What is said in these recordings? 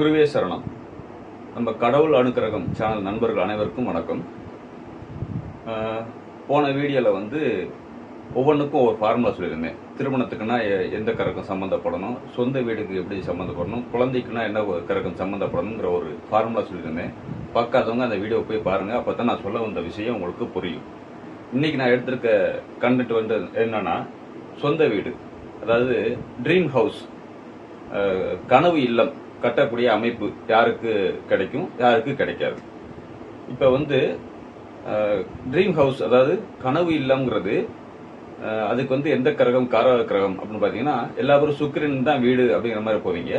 குருவே சரணம். நம்ம கடவுள் அனுக்கிரகம் சேனல் நண்பர்கள் அனைவருக்கும் வணக்கம். போன வீடியோவில் வந்து ஒவ்வொன்றுக்கும் ஒரு ஃபார்முலா சொல்லியிருந்தேன். திருமணத்துக்குன்னா எ- எந்த கரகம் சம்மந்தப்படணும் சொந்த வீடுக்கு எப்படி சம்மந்தப்படணும் குழந்தைக்குன்னா என்ன கரகம் சம்மந்தப்படணுங்கிற ஒரு ஃபார்முலா சொல்லியிருந்தேன். பார்க்காதவங்க அந்த வீடியோ போய் பாருங்கள் அப்போ தான் நான் சொல்ல வந்த விஷயம் உங்களுக்கு புரியும். இன்றைக்கி நான் எடுத்திருக்க கண்டென்ட் வந்து என்னென்னா சொந்த வீடு. அதாவது ட்ரீம் ஹவுஸ் கனவு இல்லம். கட்டக்கூடிய அமைப்பு யாருக்கு கிடைக்கும்? யாருக்கு கிடைக்காது. இப்போ வந்து ட்ரீம் ஹவுஸ் அதாவது கனவு இல்லம்ங்கிறது அதுக்கு வந்து எந்த கிரகம் காரக கிரகம் அப்படின்னு பார்த்தீங்கன்னா எல்லாரும் சுக்கிரன் தான் வீடு அப்படிங்கிற மாதிரி போவீங்க.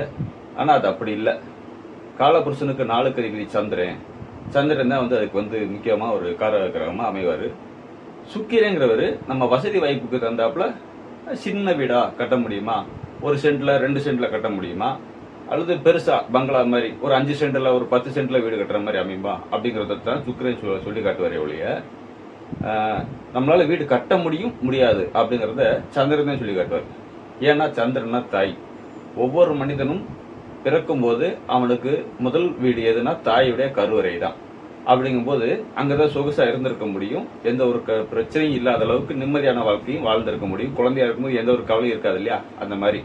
ஆனால் அது அப்படி இல்லை. காலபுருஷனுக்கு நாலு கருவி சந்திரன். சந்திரன் தான் வந்து அதுக்கு வந்து முக்கியமாக ஒரு காரக கிரகமாக அமைவார். சுக்கிரங்கிறவர் நம்ம வசதி வாய்ப்புக்கு தந்தாப்புல சின்ன வீடாக கட்ட முடியுமா? ஒரு சென்ட்டில் ரெண்டு சென்டில் கட்ட முடியுமா? அல்லது பெருசா பங்களா மாதிரி ஒரு அஞ்சு சென்ட்ல ஒரு பத்து சென்ட்ல வீடு கட்டுற மாதிரி அமையுமா? அப்படிங்கறத தான் சுக்கிரன் சொல்லி காட்டுவாரே ஒழிய நம்மளால வீடு கட்ட முடியும் முடியாது அப்படிங்கறத சந்திரன் சொல்லி காட்டுவார் ஏன்னா சந்திரனா தாய். ஒவ்வொரு மனிதனும் பிறக்கும்போது அவனுக்கு முதல் வீடு எதுனா தாயுடைய கருவறை தான். அப்படிங்கும்போது அங்கதான் சொகுசா இருந்திருக்க முடியும். எந்த ஒரு க- பிரச்சனையும் இல்லாத அளவுக்கு நிம்மதியான வாழ்க்கையும் வாழ்ந்திருக்க முடியும். குழந்தையா இருக்கும்போது எந்த ஒரு கவலையும் இருக்காது இல்லையா? அந்த மாதிரி.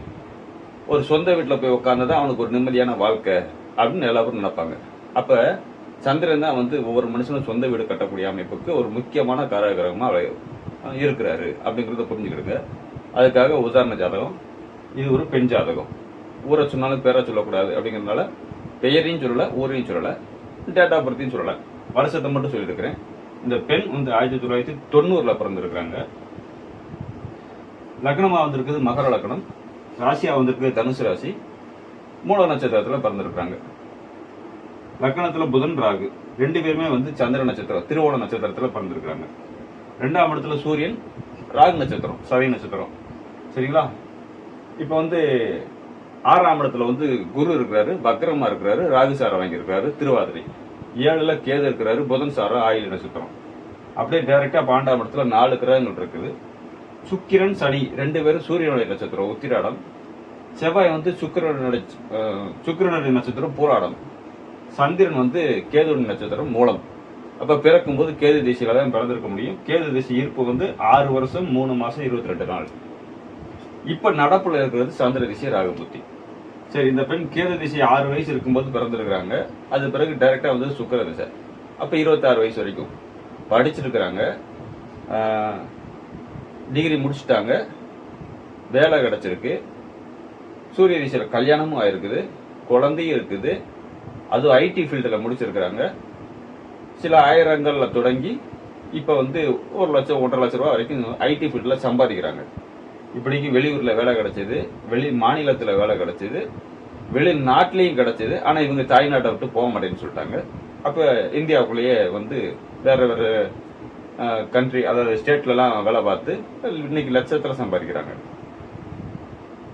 ஒரு சொந்த வீட்டில் போய் உட்கார்ந்தா அவனுக்கு ஒரு நிம்மதியான வாழ்க்கை அப்படின்னு எல்லாரும் நினைப்பாங்க. அப்ப சந்திரன் தான் வந்து ஒவ்வொரு மனுஷனும் சொந்த வீடு கட்டக்கூடிய அமைப்புக்கு ஒரு முக்கியமான காரகிரகமா இருக்கிறாரு அப்படிங்கறத புரிஞ்சுக்கிடுங்க. அதுக்காக உதாரண ஜாதகம். இது ஒரு பெண் ஜாதகம். ஊரை சொன்னாலும் பேரை சொல்லக்கூடாது அப்படிங்கறதுனால பெயரையும் சொல்லல ஊரையும் சொல்லல டேட் ஆஃப் பர்த்தையும் சொல்லல. வருஷத்தை மட்டும் சொல்லியிருக்கிறேன். இந்த பெண் வந்து ஆயிரத்தி தொள்ளாயிரத்தி தொண்ணூறுல பிறந்திருக்கிறாங்க. லக்னமா வந்திருக்குது மகர லக்னம். ராசியா வந்திருக்கு தனுசு ராசி. மூல நட்சத்திரத்தில் பிறந்திருக்கிறாங்க. லக்னத்துல புதன் ராகு. ரெண்டு பேருமே வந்து சந்திர நட்சத்திரம் திருவோண நட்சத்திரத்தில் பிறந்திருக்கிறாங்க. ரெண்டாம் இடத்துல சூரியன் ராகு நட்சத்திரம் சதய நட்சத்திரம். சரிங்களா? இப்போ வந்து ஆறாம் இடத்துல வந்து குரு இருக்கிறாரு பக்ரமா இருக்கிறாரு ராகு சாரம் வாங்கியிருக்கிறாரு திருவாதிரை. ஏழுல கேது இருக்கிறாரு புதன் சாரம் ஆயுள் நட்சத்திரம். அப்படியே டைரெக்டாக பாண்டாம் இடத்துல நாலு கிரகங்கள் இருக்குது. சுக்கிரன் சனி ரெண்டு பேரும் சூரியனுடைய நட்சத்திரம் உத்திராடம். செவ்வாய் வந்து சுக்கிரனுடைய அஹ், சுக்கிரனுடைய நட்சத்திரம் பூராடம். சந்திரன் வந்து கேதுடைய நட்சத்திரம் மூலம். அப்போ பிறக்கும்போது கேது திசையில தான் பிறந்திருக்க முடியும். கேது திசை ஈர்ப்பு வந்து ஆறு வருஷம் மூணு மாதம் இருபத்தி ரெண்டு நாள். இப்போ நடப்பில் இருக்கிறது சந்திர திசை ராகபுத்தி சரி இந்த பெண் கேது திசை ஆறு வயசு இருக்கும்போது பிறந்திருக்கிறாங்க. அது பிறகு டைரெக்டாக வந்து சுக்கர திசை. அப்போ இருபத்தாறு வயசு வரைக்கும் படிச்சிருக்கிறாங்க. டிகிரி முடிச்சிட்டாங்க. வேலை கிடச்சிருக்கு. சூரிய ரிஷியில் கல்யாணமும் ஆயிருக்குது. குழந்தையும் இருக்குது. அதுவும் ஐடி ஃபீல்டில் முடிச்சிருக்கிறாங்க. சில ஆயிரங்கள்ல தொடங்கி இப்போ வந்து ஒரு லட்சம் ஒன்றரை லட்சம் ரூபா வரைக்கும் ஐடி ஃபீல்டில் சம்பாதிக்கிறாங்க. இப்படிக்கு வெளியூரில் வேலை கிடச்சிது. வெளி மாநிலத்தில் வேலை கிடச்சிது. வெளி நாட்டிலையும் ஆனால் இவங்க தாய்நாட்டை விட்டு போக மாட்டேன்னு சொல்லிட்டாங்க. அப்போ இந்தியாவுக்குள்ளேயே வந்து வேறு வேறு கண்ட்ரி அதாவது ஸ்டேட்லலாம் வேலை பார்த்து இன்னைக்கு லட்சத்தில் சம்பாதிக்கிறாங்க.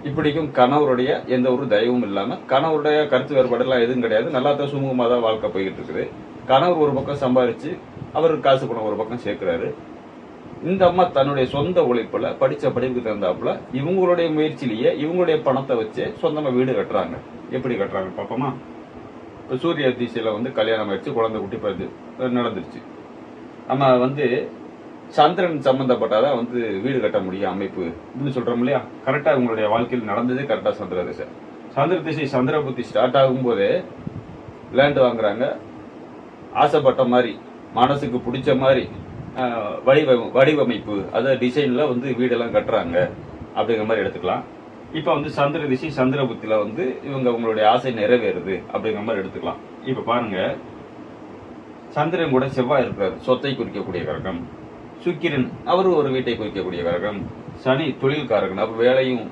இப்படிக்கும் கணவருடைய எந்த ஒரு தயவும் இல்லாமல் கணவருடைய கருத்து வேறுபாடெல்லாம் எதுவும் கிடையாது. நல்லா தான் சுமூகமாக தான் வாழ்க்கை போய்கிட்டு இருக்குது கணவர் ஒரு பக்கம் சம்பாரிச்சு அவர் காசு பணம் ஒரு பக்கம் சேர்க்கிறாரு. இந்த அம்மா தன்னுடைய சொந்த உழைப்புல படிச்ச படிப்புக்கு தகுந்தாப்புல இவங்களுடைய முயற்சியிலேயே இவங்களுடைய பணத்தை வச்சு சொந்தமா வீடு கட்டுறாங்க. எப்படி கட்டுறாங்க பாப்போமா? இப்போ சூரிய திசையில வந்து கல்யாணம் ஆயிடுச்சு குழந்தை குட்டி பிறந்து நடந்துருச்சு. நம்ம வந்து சந்திரன் சம்பந்தப்பட்டாதான் வந்து வீடு கட்ட முடியும் அமைப்பு. அப்படின்னு சொல்றோம் இல்லையா? கரெக்டா உங்களுடைய வாழ்க்கையில் நடந்ததே கரெக்டா சந்திர திசை. சந்திர திசை சந்திர புத்தி ஸ்டார்ட் ஆகும்போதே லேண்ட் வாங்குறாங்க. ஆசைப்பட்ட மாதிரி மனசுக்கு பிடிச்ச மாதிரி வடிவ வடிவமைப்பு. அதை டிசைன்ல வந்து வீடெல்லாம் கட்டுறாங்க. அப்படிங்கிற மாதிரி எடுத்துக்கலாம். இப்போ வந்து சந்திர திசை சந்திர புத்தில வந்து இவங்க உங்களுடைய ஆசை நிறைவேறுது. அப்படிங்கிற மாதிரி எடுத்துக்கலாம். இப்போ பாருங்க சந்திரன் கூட செவ்வாய் இருக்கிறார் சொத்தை குறிக்கக்கூடிய கிரகம். சுக்கிரன் அவரும் ஒரு வீட்டை குறிக்கக்கூடிய கிரகம். சனி தொழில்காரகன் அப்போ வேலையும்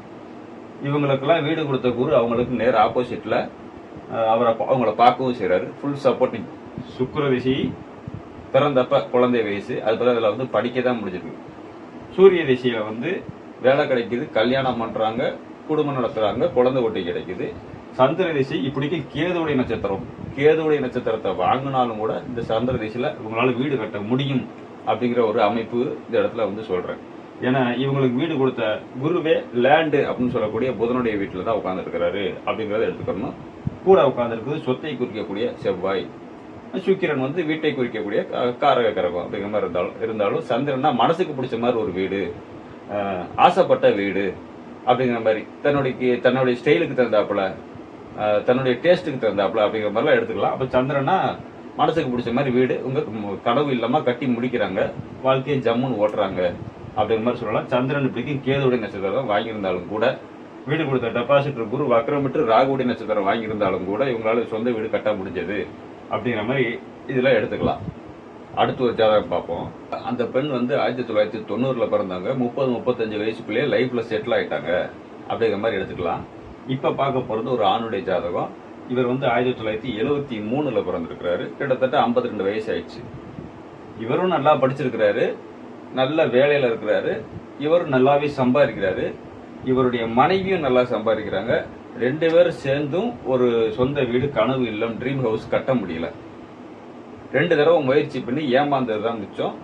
இவங்களுக்கெல்லாம் வீடு கொடுத்த குரு அவங்களுக்கு நேர் ஆப்போசிட்டில் அவரை அவங்கள பார்க்கவும் செய்கிறாரு ஃபுல் சப்போர்ட்டிங் சுக்கர திசை பிறந்தப்ப குழந்தை வயசு அது போல் அதில் வந்து படிக்க தான் முடிஞ்சிருக்கு. சூரிய திசையில் வந்து வேலை கிடைக்குது கல்யாணம் பண்ணுறாங்க குடும்பம் நடத்துகிறாங்க குழந்தை ஒட்டி கிடைக்குது. சந்திர திசை இப்படிக்கு கேதுடைய நட்சத்திரம். கேதுடைய நட்சத்திரத்தை வாங்கினாலும் கூட இந்த சந்திர திசையில் இவங்களால வீடு கட்ட முடியும் அப்படிங்கிற ஒரு அமைப்பு இந்த இடத்துல வந்து சொல்கிறேன் ஏன்னா இவங்களுக்கு வீடு கொடுத்த குருவே லேண்டு அப்படின்னு சொல்லக்கூடிய புதனுடைய வீட்டில் தான் உட்காந்துருக்கிறாரு அப்படிங்கிறத எடுத்துக்கணும். கூட உட்காந்துருக்குது சொத்தை குறிக்கக்கூடிய செவ்வாய். சுக்கிரன் வந்து வீட்டை குறிக்கக்கூடிய காரக கரகம் அப்படிங்கிற மாதிரி இருந்தாலும் இருந்தாலும் சந்திரன்னா மனசுக்கு பிடிச்ச மாதிரி ஒரு வீடு ஆசைப்பட்ட வீடு அப்படிங்கிற மாதிரி தன்னுடைய தன்னுடைய ஸ்டைலுக்கு தகுந்தாப்புல தன்னுடைய டேஸ்ட்டுக்கு தகுந்தாப்புல அப்படிங்கிற மாதிரிலாம் எடுத்துக்கலாம். அப்போ சந்திரனா மனசுக்கு பிடிச்ச மாதிரி வீடு உங்கள் கனவு இல்லாமல் கட்டி முடிக்கிறாங்க வாழ்க்கையை ஜம்முன்னு ஓட்டுறாங்க அப்படிங்கிற மாதிரி சொல்லலாம். சந்திரன் இப்படிக்கும் கேதுவுடைய நட்சத்திரம் வாங்கியிருந்தாலும் கூட வீடு கொடுத்த டெபாசிட்டர் குரு வக்ரமிட்டு ராகுடைய நட்சத்திரம் வாங்கியிருந்தாலும் கூட இவங்களால சொந்த வீடு கட்ட முடிஞ்சது அப்படிங்கிற மாதிரி இதெல்லாம் எடுத்துக்கலாம். அடுத்து ஒரு ஜாதகம் பார்ப்போம். அந்த பெண் வந்து ஆயிரத்தி தொள்ளாயிரத்தி தொண்ணூறில் பிறந்தாங்க. முப்பது முப்பத்தஞ்சு வயசுக்குள்ளேயே லைஃப்பில் செட்டில் ஆயிட்டாங்க அப்படிங்கிற மாதிரி எடுத்துக்கலாம். இப்போ பார்க்க போகிறது ஒரு ஆணுடைய ஜாதகம். இவர் வந்து ஆயிரத்தி தொள்ளாயிரத்தி எழுவத்தி மூணில் பிறந்திருக்கிறாரு. கிட்டத்தட்ட 52 ரெண்டு வயசு ஆயிடுச்சு இவரும் நல்லா படிச்சிருக்கிறாரு. நல்ல வேலையில் இருக்கிறாரு. இவரும் நல்லாவே சம்பாதிக்கிறாரு. இவருடைய மனைவியும் நல்லா சம்பாதிக்கிறாங்க. ரெண்டு பேரும் சேர்ந்தும் ஒரு சொந்த வீடு கனவு இல்லம் ட்ரீம் ஹவுஸ் கட்ட முடியல. ரெண்டு தடவை முயற்சி பண்ணி ஏமாந்தது தான் மிச்சம்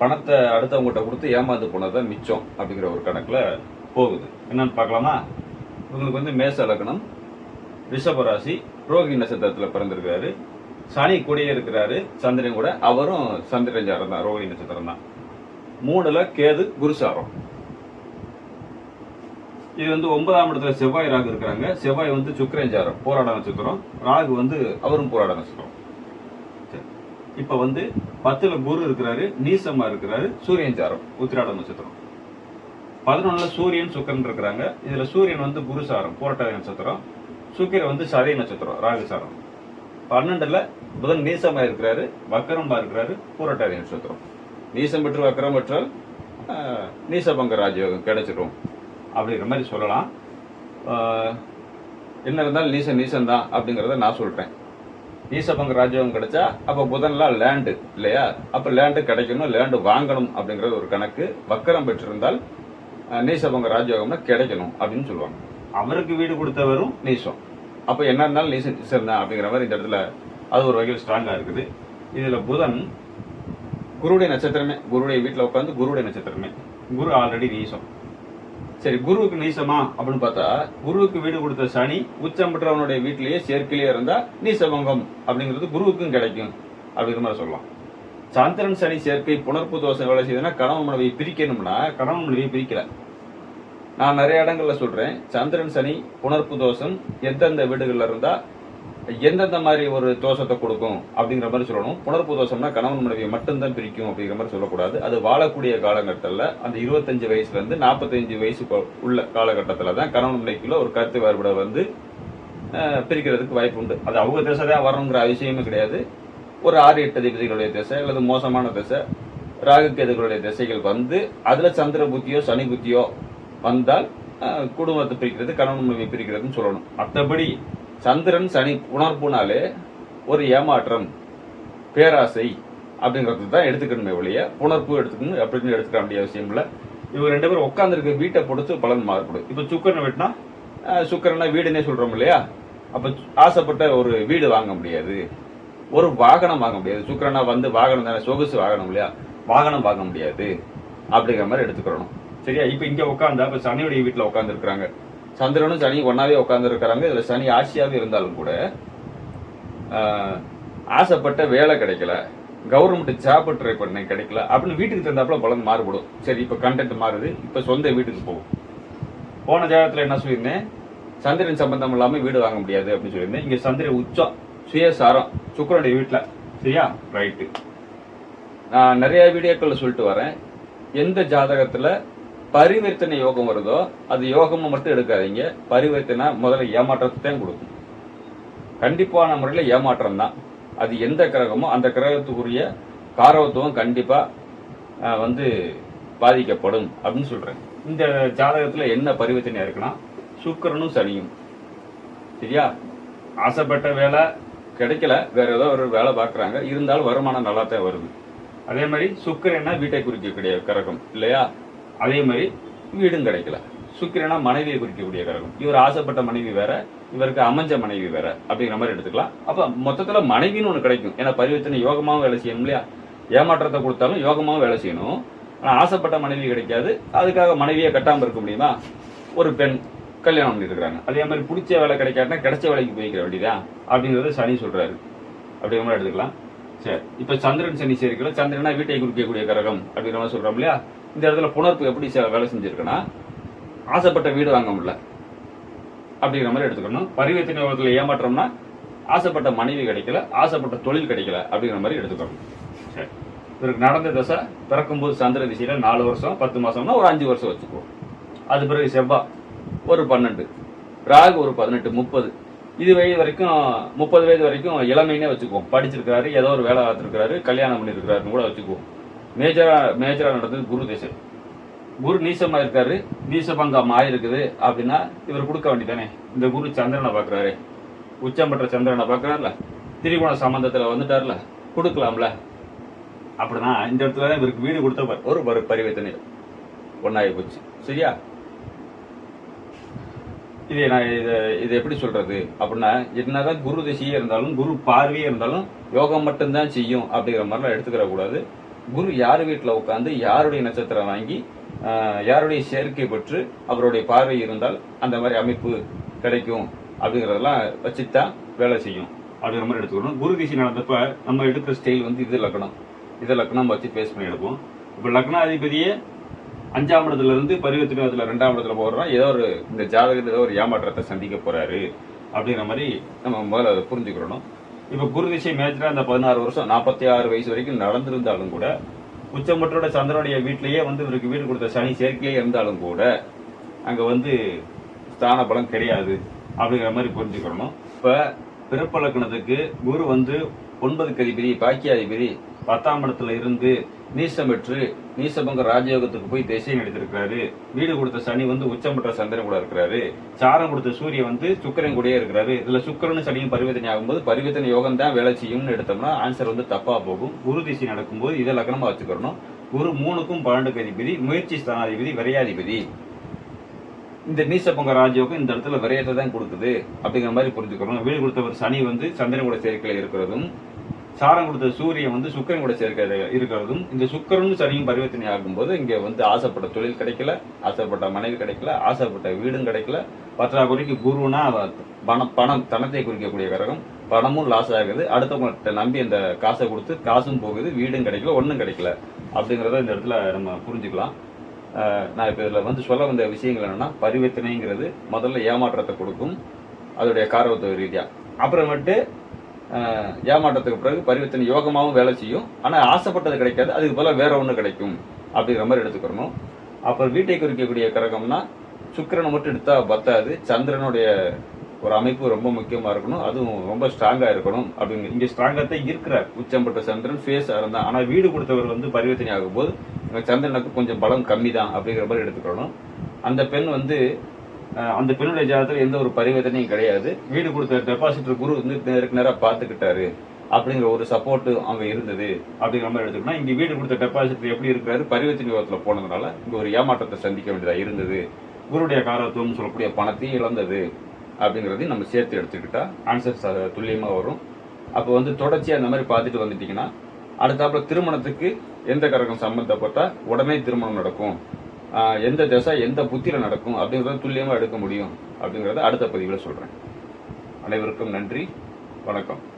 பணத்தை அடுத்தவங்ககிட்ட கொடுத்து ஏமாந்து போனது தான் மிச்சம் அப்படிங்கிற ஒரு கணக்கில் போகுது. என்னன்னு பார்க்கலாமா? உங்களுக்கு வந்து மேச லக்னம் ரிஷபராசி ரோகி நட்சத்திரத்தில் பிறந்திருக்காரு. சனி கூடயே இருக்கிறாரு சந்திரன் கூட. அவரும் சந்திரன் ஜாரம் தான் ரோகி நட்சத்திரம் தான். மூணுல கேது குருசாரம் இது வந்து ஒன்பதாம் இடத்துல செவ்வாய் ராகு இருக்கிறாங்க. செவ்வாய் வந்து சுக்கரஞ்சாரம் போராட நட்சத்திரம். ராகு வந்து அவரும் போராட நட்சத்திரம். இப்போ வந்து பத்துல குரு இருக்கிறாரு நீசமா இருக்கிறாரு சூரியஞ்சாரம் உத்திராட நட்சத்திரம். பதினொன்றில் சூரியன் சுக்கரன் இருக்கிறாங்க. இதில் சூரியன் வந்து குருசாரம் போராட்ட நட்சத்திரம். சுக்கிரன் வந்து சதய நட்சத்திரம் ராகுசாரம் பன்னெண்டில் புதன் நீசமாக இருக்கிறாரு வக்கரமா இருக்கிறாரு பூரட்டாதி நட்சத்திரம். நீசம் பெற்று வக்கரம் பெற்றால் நீசபங்க ராஜயோகம் கிடைச்சிடும் அப்படிங்கிற மாதிரி சொல்லலாம். என்ன இருந்தாலும் நீசன் நீசன் தான் அப்படிங்கிறத நான் சொல்கிறேன் நீசபங்க ராஜயோகம் கிடைச்சா அப்போ புதன்லாம் லேண்டு இல்லையா? அப்போ லேண்டு கிடைக்கணும் லேண்டு வாங்கணும் அப்படிங்கிறது ஒரு கணக்கு. வக்கரம் பெற்றிருந்தால் நீசபங்க ராஜயோகம்னா கிடைக்கணும் அப்படின்னு சொல்லுவாங்க. அவருக்கு வீடு கொடுத்தவரும் நீசம். அப்ப என்ன இருந்தாலும் நீசன் தான் அப்படிங்கிற மாதிரி இந்த இடத்துல அது ஒரு வகையில் ஸ்ட்ராங்கா இருக்குது. இதுல புதன் குருடைய நட்சத்திரமே குருடைய வீட்டுல உட்காந்து குருடைய நட்சத்திரமே. குரு ஆல்ரெடி நீசம். சரி குருவுக்கு நீசமா அப்படின்னு பார்த்தா குருவுக்கு வீடு கொடுத்த சனி உச்சம் பெற்றவனுடைய வீட்டிலேயே சேர்க்கையிலே இருந்தா நீசபங்கம் அப்படிங்கிறது குருவுக்கும் கிடைக்கும் அப்படிங்கிற மாதிரி சொல்லலாம். சந்திரன் சனி சேர்க்கை புணர்ப்பு தோஷம் வேலை செய்யுதுன்னா கணவன் மனைவியை பிரிக்கணும்னா கணவன் மனைவியை பிரிக்கல. நான் நிறைய இடங்கள்ல சொல்றேன். சந்திரன் சனி புணர்ப்பு தோஷம் எந்தெந்த வீடுகள்ல இருந்தா எந்தெந்த மாதிரி ஒரு தோஷத்தை கொடுக்கும் அப்படிங்கிற மாதிரி சொல்லணும். புணர்ப்பு தோஷம்னா கணவன் மனைவியை மட்டும்தான் பிரிக்கும் அப்படிங்கிற மாதிரி சொல்லக்கூடாது. அது வாழக்கூடிய காலகட்டத்தில் அந்த இருபத்தஞ்சு வயசுல இருந்து நாற்பத்தஞ்சு வயசு உள்ள காலகட்டத்தில் தான் கணவன் மனைவிக்குள்ள ஒரு கருத்து வேறுபாடு வந்து பிரிக்கிறதுக்கு வாய்ப்பு உண்டு. அது அவங்க திசை தான் வரணுங்கிற அவசியமே கிடையாது. ஒரு ஆறு எட்டு திசைகளுடைய திசை அல்லது மோசமான திசை ராகு கேதுகளுடைய திசைகள் வந்து அதுல சந்திர புத்தியோ சனி புத்தியோ வந்தால் குடும்பத்தை பிரிக்கிறது கணவன் மனைவி பிரிக்கிறதுன்னு சொல்லணும். மற்றபடி சந்திரன் சனி உணர்ப்புனாலே ஒரு ஏமாற்றம் பேராசை அப்படிங்கிறது தான் எடுத்துக்கணுமே ஒழிய புணர்ப்பு எடுத்துக்கணும் அப்படின்னு எடுத்துக்க வேண்டிய அவசியம் இல்லை. இவங்க ரெண்டு பேரும் உட்காந்துருக்க வீட்டை பொறுத்து பலன் மாறுபடும். இப்போ சுக்கரனை வெட்டினா சுக்கரனை வீடுன்னே வீடுனே இல்லையா? அப்போ ஆசைப்பட்ட ஒரு வீடு வாங்க முடியாது. ஒரு வாகனம் வாங்க முடியாது. சுக்கரனா வந்து வாகனம் தானே சொகுசு வாகனம் இல்லையா? வாகனம் வாங்க முடியாது. அப்படிங்கிற மாதிரி எடுத்துக்கிறணும் சரியா? இப்ப இங்க உட்காந்தா இப்ப சனியுடைய வீட்டுல உட்கார்ந்து இருக்கிறாங்க சந்திரனும் சனி ஒன்னாவே உட்கார்ந்து இருக்கிறாங்க இதுல சனி ஆசியாவே இருந்தாலும் கூட ஆசைப்பட்ட வேலை கிடைக்கல. கவர்மெண்ட் ஜாப் ட்ரை பண்ண கிடைக்கல. அப்படின்னு வீட்டுக்கு தந்தாப்புல பலன் மாறுபடும். சரி இப்ப கண்டென்ட் மாறுது. இப்ப சொந்த வீட்டுக்கு போகும். போன ஜாதகத்துல என்ன சொல்லியிருந்தேன்? சந்திரன் சம்பந்தம் இல்லாம வீடு வாங்க முடியாது அப்படின்னு சொல்லியிருந்தேன். இங்க சந்திரன் உச்சம் சுயசாரம் சுக்கரனுடைய வீட்டுல சரியா? ரைட்டு நான் நிறைய வீடியோக்கள்ல சொல்லிட்டு வரேன். எந்த ஜாதகத்துல பரிவர்த்தனை யோகம் வருதோ அது யோகமும் மட்டும் எடுக்காதீங்க. பரிவர்த்தனை முதல்ல ஏமாற்றத்தை தான் கொடுக்கும். கண்டிப்பான முறையில் ஏமாற்றம் தான் அது எந்த கிரகமோ அந்த கிரகத்துக்குரிய காரவத்துவம் கண்டிப்பாக வந்து பாதிக்கப்படும் அப்படின்னு சொல்கிறேன் இந்த ஜாதகத்தில் என்ன பரிவர்த்தனை இருக்குன்னா சுக்கரனும் சனியும். சரியா? ஆசைப்பட்ட வேலை கிடைக்கல. வேற ஏதோ ஒரு வேலை பார்க்குறாங்க. இருந்தாலும் வருமானம் நல்லா தான் வருது. அதே மாதிரி சுக்கரன்னா வீட்டை குறிக்க கிடையாது கிரகம் இல்லையா? அதே மாதிரி வீடும் கிடைக்கல. சுக்கிரனா மனைவியை குறிக்கக்கூடிய கிரகம். இவர் ஆசைப்பட்ட மனைவி வேற இவருக்கு அமைஞ்ச மனைவி வேற அப்படிங்கிற மாதிரி எடுத்துக்கலாம். அப்ப மொத்தத்துல மனைவின்னு ஒண்ணு கிடைக்கும். ஏன்னா பரிவர்த்தனை யோகமாகவும் வேலை செய்யணும் இல்லையா? ஏமாற்றத்தை கொடுத்தாலும் யோகமாகவும் வேலை செய்யணும். ஆனா ஆசைப்பட்ட மனைவி கிடைக்காது. அதுக்காக மனைவியை கட்டாம இருக்க முடியுமா? ஒரு பெண் கல்யாணம் பண்ணிருக்கிறாங்க. அதே மாதிரி பிடிச்ச வேலை கிடைக்காட்டினா கிடைச்ச வேலைக்கு போய்க்கிற வேண்டியதா? அப்படிங்கறது சனி சொல்றாரு. அப்படிங்கிற மாதிரி எடுத்துக்கலாம். சரி. இப்ப சந்திரன் சனி சேர்க்கல. சந்திரனா வீட்டை குறிக்கக்கூடிய கிரகம் அப்படிங்கிற மாதிரி சொல்றோம் இல்லையா? இந்த இடத்துல புணர்ப்பு எப்படி செ- வேலை செஞ்சிருக்குன்னா ஆசைப்பட்ட வீடு வாங்க முடியல. அப்படிங்கிற மாதிரி எடுத்துக்கணும். பரிவர்த்தனை யோகத்துல ஏமாற்றம்னா ஆசைப்பட்ட மனைவி கிடைக்கல ஆசைப்பட்ட தொழில் கிடைக்கல அப்படிங்கிற மாதிரி எடுத்துக்கணும். சரி. இவருக்கு நடந்த தசை பிறக்கும்போது சந்திர திசையில நாலு வருஷம் பத்து மாசம்னா ஒரு அஞ்சு வருஷம் வச்சுக்குவோம் அது பிறகு செவ்வாய் ஒரு பன்னெண்டு. ராகு ஒரு பதினெட்டு முப்பது. இது வயது வரைக்கும் முப்பது வயது வரைக்கும் இளமைனே வச்சுக்குவோம். படிச்சிருக்காரு ஏதோ ஒரு வேலை பார்த்துருக்காரு கல்யாணம் பண்ணியிருக்காருன்னு கூட வச்சுக்குவோம். மேஜரா மேஜரா நடந்தது குரு திசை குரு நீசமா இருக்காரு நீசபங்கம் ஆயிருக்குது அப்படின்னா இவர் கொடுக்க வேண்டியதானே? இந்த குரு சந்திரனை பாக்குறாரு உச்சம் பெற்ற சந்திரனை பாக்குறாருல திரிகோண சம்பந்தத்துல வந்துட்டார்ல? கொடுக்கலாம்ல. அப்படின்னா இந்த இடத்துல தான் இவருக்கு வீடு கொடுத்த ஒரு ஒரு பரிவர்த்தனை ஒன்னாகி போச்சு. சரியா? இதை நான் இதை இதை எப்படி சொல்றது? அப்படின்னா என்னதான் குரு திசையே இருந்தாலும் குரு பார்வையே இருந்தாலும் யோகம் மட்டும்தான் செய்யும் அப்படிங்கிற மாதிரிலாம் எடுத்துக்கிற கூடாது குரு யார் வீட்டில் உட்காந்து யாருடைய நட்சத்திரம் வாங்கி யாருடைய சேர்க்கை பெற்று அவருடைய பார்வை இருந்தால் அந்த மாதிரி அமைப்பு கிடைக்கும் அப்படிங்கிறதெல்லாம் வச்சுத்தான் வேலை செய்யும். அப்படிங்கிற மாதிரி எடுத்துக்கணும். குரு திசை நடந்தப்ப நம்ம எடுக்கிற ஸ்டைல் வந்து இது லக்கணம். இதை லக்னம் வச்சு பேஸ் பண்ணி எடுப்போம். இப்போ லக்னாதிபதியே அஞ்சாம் இடத்துல இருந்து பரிவர்த்தனை இடத்துல ரெண்டாம் இடத்துல போடுறோம் ஏதோ ஒரு இந்த ஜாதகத்தில் ஏதோ ஒரு ஏமாற்றத்தை சந்திக்க போகிறாரு அப்படிங்கிற மாதிரி நம்ம முதல்ல அதை புரிஞ்சுக்கிறணும். இப்போ குரு திசை மேஜரா இந்த பதினாறு வருஷம் நாற்பத்தி ஆறு வயசு வரைக்கும் நடந்திருந்தாலும் கூட உச்சமற்றோட சந்திரனுடைய வீட்டிலேயே வந்து இவருக்கு வீடு கொடுத்த சனி சேர்க்கையே இருந்தாலும் கூட அங்க வந்து ஸ்தான பலம் கிடையாது அப்படிங்கிற மாதிரி புரிஞ்சுக்கணும். இப்ப பிறப்பு குரு வந்து ஒன்பது கதிபதி பாக்கியாதிபதி பத்தாம் இடத்துல இருந்து நீசம் பெற்று நீசபங்க ராஜயோகத்துக்கு போய் திசையும் எடுத்திருக்கிறாரு. வீடு கொடுத்த சனி வந்து உச்சம் பெற்ற சந்திரன் கூட இருக்கிறாரு. சாரம் கொடுத்த சூரியன் வந்து சுக்கிரன் கூடயே இருக்கிறாரு. இதுல சுக்கிரனும் சனியும் பரிவர்த்தனை ஆகும்போது பரிவர்த்தனை யோகம் தான் வேலை செய்யும்னு எடுத்தோம்னா ஆன்சர் வந்து தப்பா போகும். குரு திசை நடக்கும்போது இதை லக்னமா வச்சுக்கிறணும். குரு மூணுக்கும் பன்னெண்டுக்கு அதிபதி முயற்சி ஸ்தானாதிபதி விரையாதிபதி. இந்த நீசப்பங்க ராஜயோகம் இந்த இடத்துல விரயத்தை தான் கொடுக்குது. அப்படிங்கிற மாதிரி புரிஞ்சுக்கணும். வீடு கொடுத்தவர் சனி வந்து சந்திரன் கூட சேர்க்கையில் இருக்கிறதும் சாரம் கொடுத்த சூரியன் வந்து சுக்கிரன் கூட சேர்க்க இருக்கிறதும் இந்த சுக்கிரனும் சனியும் பரிவர்த்தனை ஆகும்போது இங்கே வந்து ஆசைப்பட்ட தொழில் கிடைக்கல ஆசைப்பட்ட மனைவி கிடைக்கல ஆசைப்பட்ட வீடும் கிடைக்கல. பற்றாக்குறைக்கு குருனா பணம் பணம் தனத்தை குறிக்கக்கூடிய கிரகம். பணமும் லாஸ் ஆகுது. அடுத்தவங்கள்ட்ட நம்பி அந்த காசை கொடுத்து காசும் போகுது வீடும் கிடைக்கல ஒன்றும் கிடைக்கல. அப்படிங்கிறத இந்த இடத்துல நம்ம புரிஞ்சுக்கலாம். நான் இப்போ இதில் வந்து சொல்ல வந்த விஷயங்கள் என்னென்னா பரிவர்த்தனைங்கிறது முதல்ல ஏமாற்றத்தை கொடுக்கும். அதோடைய காரவத்துவ ரீதியாக அப்புறமேட்டு ஏமாற்றத்துக்கு பிறகு பரிவர்த்தனை யோகமாகவும் வேலை செய்யும். ஆனால் ஆசைப்பட்டது கிடைக்காது. அதுக்கு போல வேற ஒன்று கிடைக்கும். அப்படிங்கிற மாதிரி எடுத்துக்கிறணும் அப்புறம் வீட்டை குறிக்கக்கூடிய கிரகம்னா சுக்கிரனை மட்டும் எடுத்தால் பத்தாது. சந்திரனுடைய ஒரு அமைப்பு ரொம்ப முக்கியமாக இருக்கணும். அதுவும் ரொம்ப ஸ்ட்ராங்காக இருக்கணும். அப்படிங்க இங்கே ஸ்ட்ராங்காக தான் இருக்கிறார். உச்சம் பெற்ற சந்திரன் ஃபேஸ் இருந்தா ஆனால் வீடு கொடுத்தவர் வந்து பரிவர்த்தனை ஆகும்போது சந்திரனுக்கு கொஞ்சம் பலம் கம்மி தான் அப்படிங்கிற மாதிரி எடுத்துக்கணும். அந்த பெண் வந்து அந்த பெண்ணுடைய ஜாதகத்தில் எந்த ஒரு பரிவர்த்தனையும் கிடையாது. வீடு கொடுத்த டெபாசிட்டர் குரு வந்து நேருக்கு நேராக பார்த்துக்கிட்டாரு. அப்படிங்கிற ஒரு சப்போர்ட் அங்கே இருந்தது. அப்படிங்கிற மாதிரி எடுத்துக்கணும் இங்கே வீடு கொடுத்த டெபாசிட்டர் எப்படி இருக்காரு பரிவர்த்தனை விவரத்தில் போனதுனால இங்கே ஒரு ஏமாற்றத்தை சந்திக்க வேண்டியதாக இருந்தது. குருடைய காரத்துவம் சொல்லக்கூடிய பணத்தையும் இழந்தது. அப்படிங்கிறதையும் நம்ம சேர்த்து எடுத்துக்கிட்டா ஆன்சர் துல்லியமாக வரும். அப்போ வந்து தொடர்ச்சியாக அந்த மாதிரி பார்த்துட்டு வந்துட்டீங்கன்னா அடுத்தாப்புல திருமணத்துக்கு எந்த கரகம் சம்மந்தப்பட்டால் உடனே திருமணம் நடக்கும். எந்த தசை எந்த புத்தியில் நடக்கும் அப்படிங்கிறத துல்லியமாக எடுக்க முடியும் அப்படிங்கிறத அடுத்த பதிவில் சொல்கிறேன் அனைவருக்கும் நன்றி. வணக்கம்.